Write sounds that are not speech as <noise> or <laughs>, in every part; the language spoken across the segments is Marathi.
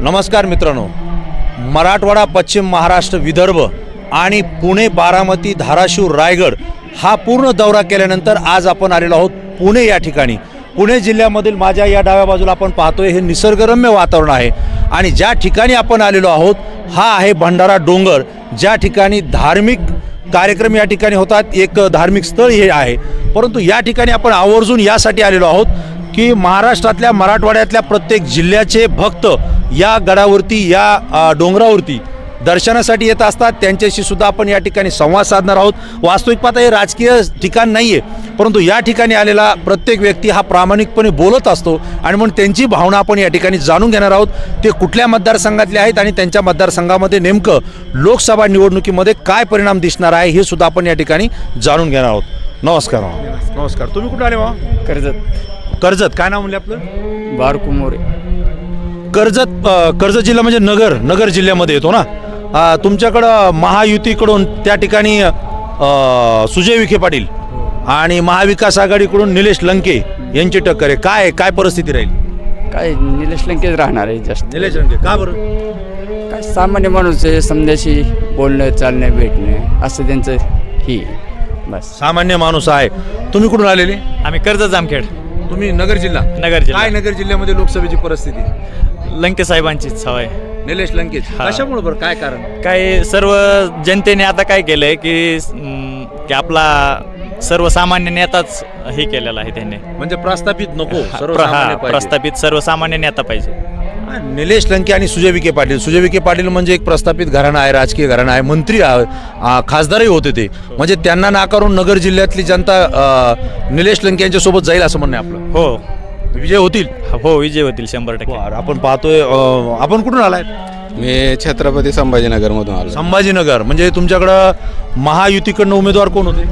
नमस्कार मित्रांनो. मराठवाडा पश्चिम महाराष्ट्र विदर्भ आणि पुणे बारामती धाराशिव रायगड हा पूर्ण दौरा केल्यानंतर आज आपण आलेलो आहोत पुणे या ठिकाणी. पुणे जिल्ह्यामधील माझ्या या डाव्या बाजूला आपण पाहतोय हे निसर्गरम्य वातावरण आहे. आणि ज्या ठिकाणी आपण आलेलो आहोत हा आहे भंडारा डोंगर. ज्या ठिकाणी धार्मिक कार्यक्रम या ठिकाणी होतात एक धार्मिक स्थळ हे आहे. परंतु या ठिकाणी आपण आवर्जून यासाठी आलेलो आहोत की महाराष्ट्रातल्या मराठवाड्यातल्या प्रत्येक जिल्ह्याचे भक्त या गडावरती या डोंगरावरती दर्शनासाठी येत असतात. त्यांच्याशी सुद्धा आपण या ठिकाणी संवाद साधणार आहोत. वास्तविक पाहता हे राजकीय ठिकाण नाही आहे परंतु या ठिकाणी आलेला प्रत्येक व्यक्ती हा प्रामाणिकपणे बोलत असतो आणि म्हणून त्यांची भावना आपण या ठिकाणी जाणून घेणार आहोत. ते कुठल्या मतदारसंघातले आहेत आणि त्यांच्या मतदारसंघामध्ये नेमकं लोकसभा निवडणुकीमध्ये काय परिणाम दिसणार आहे हे सुद्धा आपण या ठिकाणी जाणून घेणार आहोत. नमस्कार नमस्कार. तुम्ही कुठे आले वा कर्जत. कर्जत. काय नाव म्हणले आपलं? बारकुमोरे. कर्जत कर्जत जिल्हा म्हणजे नगर नगर जिल्ह्यामध्ये येतो ना? तुमच्याकडं महायुतीकडून त्या ठिकाणी सुजय विखे पाटील आणि महाविकास आघाडीकडून निलेश लंके यांची टक्कर आहे. काय? काय परिस्थिती राहील? काय निलेश लंकेच राहणार आहे जास्त. निलेश लंके का बरं? काय सामान्य माणूस आहे समजाशी बोलणं चालणं भेटणं असं त्यांचं ही बस. सामान्य माणूस आहे. तुम्ही कुठून आलेले? आम्ही कर्जत जामखेड. तुम्ही नगर जिल्हा? नगर जिल्हा. काय नगर जिल्ह्यामध्ये लोकसभेची परिस्थिती? लंके साहेबांचीच हवा आहे निलेश लंकेच. हा. कशामुळे बरं? काय कारण? काय सर्व जनतेने आता काय केलंय की अं, की आपला सर्वसामान्य नेताच हे केलेला आहे त्यांनी. म्हणजे प्रस्थापित नको प्र- सर्वसामान्य हा, पाहिजे. प्रस्थापित सर्वसामान्य नेता पाहिजे. निलेश लंके आणि सुजय विखे पाटील. सुजय विखे पाटील म्हणजे एक प्रस्थापित घराणं आहे राजकीय घराणं आहे मंत्री आहे, आ, खासदारही होते ते. म्हणजे त्यांना नाकारून नगर जिल्ह्यातली जनता अ, निलेश लंके यांच्या सोबत जाईल असं म्हणणं आहे आपलं. हो. विजय होतील? हो विजय होतील शंभर टक्के. बरं, आपण पाहतोय अ, आपण कुठून आलाय? मी छत्रपती संभाजीनगरमधून आलो संभाजीनगर म्हणजे तुमच्याकडं महायुतीकडनं उमेदवार कोण होते?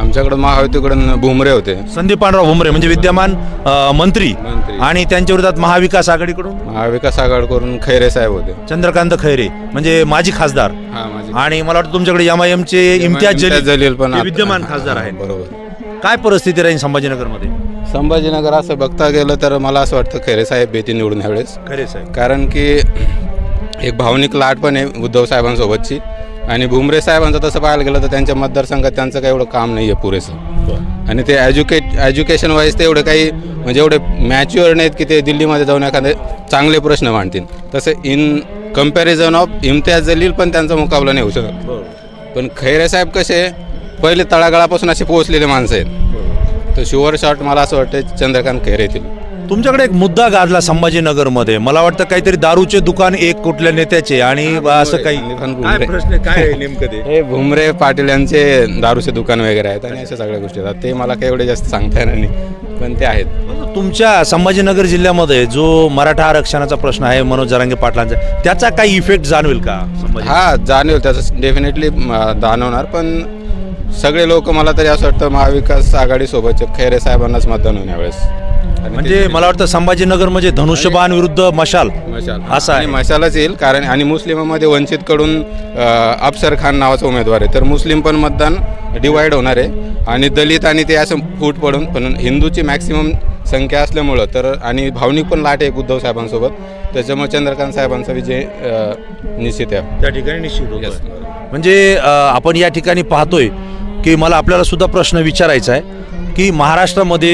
आमच्याकडं महायुतीकडून भुमरे होते. संदीप पांडराव भुमरे म्हणजे विद्यमान अ, मंत्री. मंत्री. आणि त्यांच्या विरोधात महाविकास आघाडीकडून? महाविकास आघाडीकडून खैरे साहेब होते. चंद्रकांत खैरे म्हणजे माजी खासदार. हा माझे आणि मला वाटतं तुमच्याकडे एम आय एमचे इम्तियाज जलील जलील पण हे आता- विद्यमान खासदार हा, आहेत. बरोबर. काय परिस्थिती राहील संभाजीनगरमध्ये? संभाजीनगर असं बघता गेलं तर मला असं वाटतं खैरे साहेब येतील निवडून ह्यावेळेस. खरे साहेब. कारण की एक भावनिक लाट पण आहे उद्धव साहेबांसोबतची. आणि भुमरे साहेबांचं तसं पाहायला गेलं तर त्यांच्या मतदारसंघात त्यांचं काही एवढं काम नाही आहे पुरेसं आणि ते एज्युकेट एज्युकेशन वाईज ते एवढे काही म्हणजे एवढे मॅच्युअर नाहीत की ते दिल्लीमध्ये जाऊन एखादे चांगले प्रश्न मांडतील. तसं in comparison of Imtiaz Jaleel पण त्यांचा मुकाबला नाही होऊ शकत. पण खैरे साहेब कसे पहिले तळागाळापासून असे पोहोचलेले माणसं आहेत. तर शुअर शॉट मला असं वाटतं चंद्रकांत खैरे येतील. तुमच्याकडे एक मुद्दा गाजला संभाजीनगरमध्ये. मला वाटतं काहीतरी दारूचे दुकान एक कुठल्या नेत्याचे आणि असं काही काय. प्रश्न? काय आहे नेमकं ते? हे भुमरे पाटील यांचे दारूचे दुकान वगैरे आहेत आणि अशा सगळ्या गोष्टी आहेत. ते मला काही एवढे जास्त सांगता येणार नाही पण ते आहेत. तुमच्या संभाजीनगर जिल्ह्यामध्ये जो मराठा आरक्षणाचा प्रश्न आहे मनोज जरांगे पाटलांचा त्याचा काही इफेक्ट जाणवेल का हा जाणीव त्याचं डेफिनेटली जाणवणार पण सगळे लोक मला तरी असं वाटतं महाविकास आघाडीसोबतचे खैरे साहेबांनाच मतदान होईल यावेळेस. आणि म्हणजे ते- मला वाटतं संभाजीनगर म्हणजे धनुष्यबाण विरुद्ध मशाल मशाल. असं आणि आहे मशालच येईल कारण आणि मुस्लिमामध्ये वंचितकडून अ, अफसर खान नावाचा उमेदवार आहे. तर मुस्लिम पण मतदान डिवाइड होणार आहे. आणि दलित आणि ते असं फूट पडून पण हिंदूची मॅक्सिमम संख्या असल्यामुळं तर आणि भावनिक पण लाट आहे उद्धव साहेबांसोबत. त्याच्यामुळे चंद्रकांत साहेबांचा विजय अ, निश्चित आहे. त्या ठिकाणी निश्चित. म्हणजे अ, आपण या ठिकाणी पाहतोय की मला आपल्याला सुद्धा प्रश्न विचारायचा आहे की महाराष्ट्रामध्ये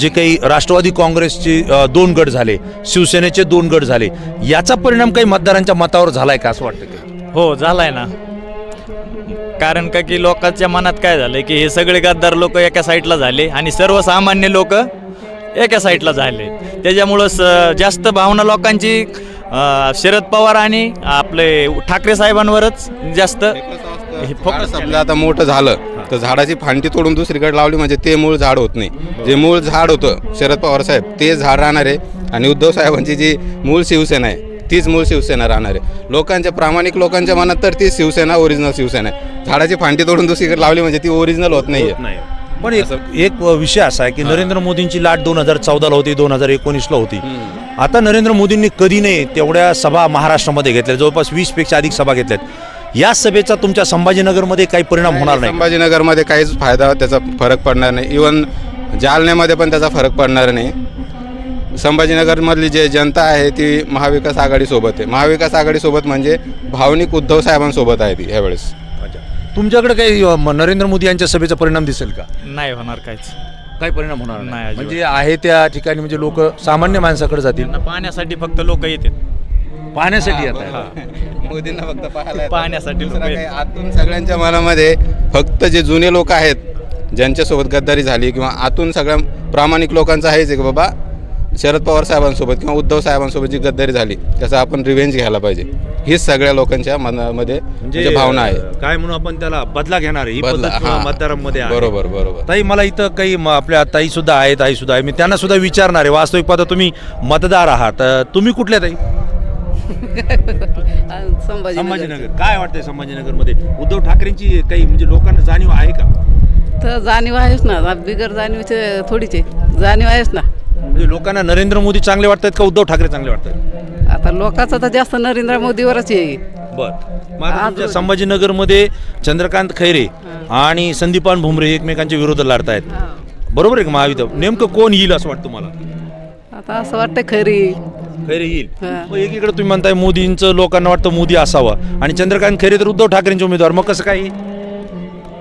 जे काही राष्ट्रवादी काँग्रेसचे दोन गट झाले शिवसेनेचे दोन गट झाले याचा परिणाम काही मतदारांच्या मतावर झालाय का असं वाटतं का? हो झालाय ना. कारण का की लोकांच्या मनात काय झालंय की हे सगळे गद्दार लोक एका साईडला झाले आणि सर्वसामान्य लोक एका साईडला झाले. त्याच्यामुळं स जास्त भावना लोकांची शरद पवार आणि आपले ठाकरे साहेबांवरच जास्त हे झाड focus समजा आता मोठं झालं तर झाडाची फांटी तोडून दुसरीकडे लावली म्हणजे ते मूळ झाड होत नाही. जे मूळ झाड होतं शरद पवार साहेब ते झाड राहणार आहे. आणि उद्धव साहेबांची जी मूळ शिवसेना आहे तीच मूळ शिवसेना राहणार आहे. लोकांच्या प्रामाणिक लोकांच्या मनात तर ती शिवसेना ओरिजिनल शिवसेना आहे. झाडाची फांटी तोडून दुसरीकडे लावली म्हणजे ती ओरिजिनल होत नाही नाही पण एक एक विषय असा आहे की नरेंद्र मोदींची लाट दोन हजार चौदाला होती दोन हजार एकोणीसला होती. आता नरेंद्र मोदींनी कधी नाही तेवढ्या सभा महाराष्ट्रामध्ये घेतल्या जवळपास वीसपेक्षा अधिक सभा घेतल्यात. या सभेचा तुमच्या संभाजीनगरमध्ये काही परिणाम होणार नाही. संभाजीनगरमध्ये काहीच फायदा त्याचा फरक पडणार नाही. इवन जालन्यामध्ये पण त्याचा फरक पडणार नाही. संभाजीनगरमधली जे जनता आहे ती महाविकास आघाडीसोबत आहे. महाविकास आघाडीसोबत म्हणजे भावनिक उद्धव साहेबांसोबत आहे ती यावेळेस तुमच्याकडे काही म- नरेंद्र मोदी यांच्या सभेचा परिणाम दिसेल का? नाही होणार काहीच. काही परिणाम होणार नाही, नाही अजिबात. म्हणजे आहे त्या ठिकाणी म्हणजे लोक सामान्य माणसाकडे जातील. त्यांना पाहण्यासाठी फक्त लोक येतात. पाहण्यासाठी येतात. मोदींना फक्त पाहायला येतात. पाहण्यासाठी दुसरं लोकं काही आतून सगळ्यांच्या मनामध्ये फक्त जे जुने लोक आहेत ज्यांच्यासोबत गद्दारी झाली किंवा आतून सगळ्या प्रामाणिक लोकांचं आहेच आहे की बाबा शरद पवार साहेबांसोबत किंवा उद्धव साहेबांसोबत जी गद्दारी झाली त्याचा आपण रिव्हेंज घ्यायला पाहिजे. हीच सगळ्या लोकांच्या मनामध्ये म्हणजे भावना आहे. अ, काय म्हणून आपण त्याला? बदला घेणार आहे. ही बदला, पद्धत हां. मतदारांमध्ये आहे. बरोबर बरोबर. ताई मला इथं काही म- आपल्या ताई सुद्धा आहेत आई सुद्धा आहे. मी त्यांना सुद्धा विचारणार आहे. वास्तविक पाहता तुम्ही मतदार आहात. अ, तुम्ही कुठल्या ताई? <laughs> संभाजीनगर. काय वाटतंय संभाजीनगरमध्ये? उद्धव ठाकरेंची काही म्हणजे लोकांना जाणीव आहे का? तर जाणीव आहेच ना. बिगर जाणीवचे थोडीच. आहे जाणीव आहेच ना. म्हणजे लोकांना नरेंद्र मोदी चांगले वाटतात का उद्धव ठाकरे चांगले वाटतात? आता लोकांचं तर जास्त नरेंद्र मोदीवरच आहे. बर. तुमच्या संभाजीनगरमध्ये चंद्रकांत खैरे आणि संदीपान भुमरे एकमेकांच्या विरोधात लढतायत. बरोबर आहे का महाविद्या नेमकं कोण येईल असं वाटतं मला आता असं वाटतं खरी खैरे येईल. हां. मग एकीकडे तुम्ही म्हणताय मोदींचं लोकांना वाटतं मोदी असावा. आणि चंद्रकांत खैरे तर उद्धव ठाकरेंचे उमेदवार. मग कसं काय?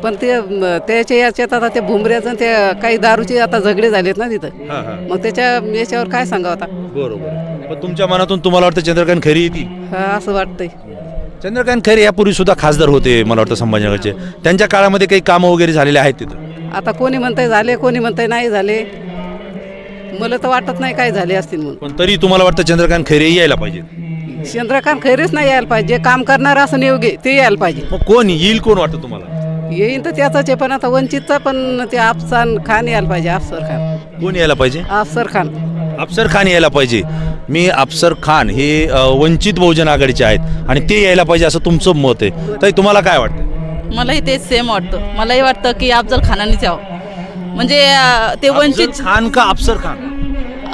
पण ते म, त्याच्या याच्यात आता ते भुमऱ्याचं ते काही दारूचे आता झगडे झालेत ना तिथं. हां हां. मग त्याच्या याच्यावर काय सांगावं आता? बरोबर पण तुमच्या मनातून तुम्हाला वाटतं चंद्रकांत खैरे येतील? हा असं वाटतंय. चंद्रकांत खैरे यापूर्वी सुद्धा खासदार होते मला वाटतं संभाजीनगरचे. त्यांच्या काळामध्ये काही कामं वगैरे झालेले आहेत तिथं? आता कोणी म्हणतंय झाले कोणी म्हणतंय नाही झाले. मला तर वाटत नाही काय झाले असतील म्हणून. पण तरी तुम्हाला वाटतं चंद्रकांत खैरे यायला पाहिजे चंद्रकांत खैरेच नाही यायला पाहिजे. काम करणार असं योग्य ते यायला पाहिजे. मग कोण येईल कोण वाटतं तुम्हाला? येईन तर त्याचाच आहे पण आता वंचितचा पण ते अफसान खान यायला पाहिजे अफसर खान. कोण यायला पाहिजे? अफसर खान. अफसर खान यायला पाहिजे. मी अफसर खान हे अ, वंचित बहुजन आघाडीचे आहेत आणि ते यायला पाहिजे असं तुमचं मत आहे. तर तुम्हाला काय वाटतं? मलाही तेच सेम वाटतं. मलाही वाटतं की अफजल खानानेच यावं. म्हणजे अं, ते वंचित खान का अफसर खान?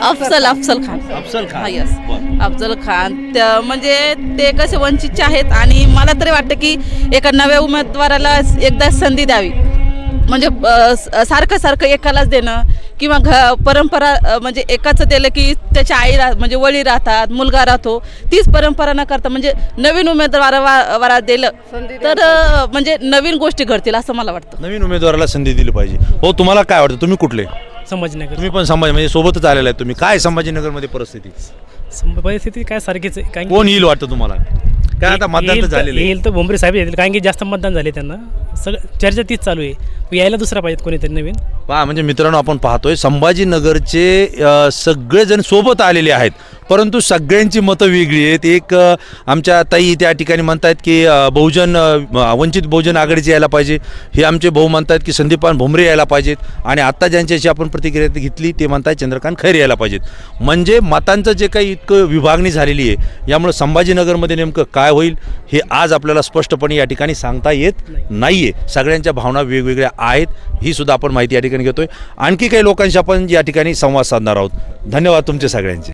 अफसल अफसल खान. अफसल हा खान यस बरं. अफजल खान. त्या- म्हणजे ते कसे वंचितचे आहेत आणि मला तरी वाटतं की एका नव्या उमेदवाराला एकदा संधी द्यावी. म्हणजे सारखं सारखं एकालाच देणं किंवा घ परंपरा म्हणजे एकाचं दिलं की त्याच्या आई रा म्हणजे वळी राहतात मुलगा राहतो तीच परंपरा न करता म्हणजे नवीन उमेदवार वारा दिलं तर म्हणजे नवीन गोष्टी घडतील असं मला वाटतं. नवीन उमेदवाराला संधी दिली पाहिजे. हो तुम्हाला काय वाटतं? तुम्ही कुठले? संभाजीनगर. तुम्ही पण संभाजी म्हणजे सोबतच आलेला आहे तुम्ही. काय संभाजीनगरमध्ये परिस्थिती? परिस्थिती काय सारखीच आहे कारण की- कोण येईल वाटतं तुम्हाला? काय आता मतदान तर येईल तर- झालेलं आहे. येईल तर भुमरे साहेब येतील. कारण की जास्त मतदान झाले त्यांना. सगळं चर्चा तीच चालू आहे. यायला दुसरा पाहिजे कोणीतरी नवीन. पहा म्हणजे मित्रांनो आपण पाहतोय संभाजीनगरचे अ, सगळेजण सोबत आलेले आहेत. परंतु सगळ्यांची मतं वेगळी आहेत. एक आमच्या ताई त्या ठिकाणी म्हणतात की बहुजन वंचित बहुजन आघाडीचे यायला पाहिजे. हे आमचे भाऊ म्हणतात की संदीपान भुमरे यायला पाहिजेत. आणि आत्ता ज्यांच्याशी आपण प्रतिक्रिया घेतली ते म्हणतात चंद्रकांत खैरे यायला पाहिजेत. म्हणजे मतांचं जे काही इतकं विभागणी झालेली आहे यामुळे संभाजीनगरमध्ये नेमकं काय होईल हे आज आपल्याला स्पष्टपणे या ठिकाणी सांगता येत नाही आहे सगळ्यांच्या भावना वेगवेगळ्या आहेत ही सुद्धा आपण माहिती या ठिकाणी घेतोय. आणखी काही लोकांशी आपण या ठिकाणी संवाद साधणार आहोत. धन्यवाद तुमचे सगळ्यांचे.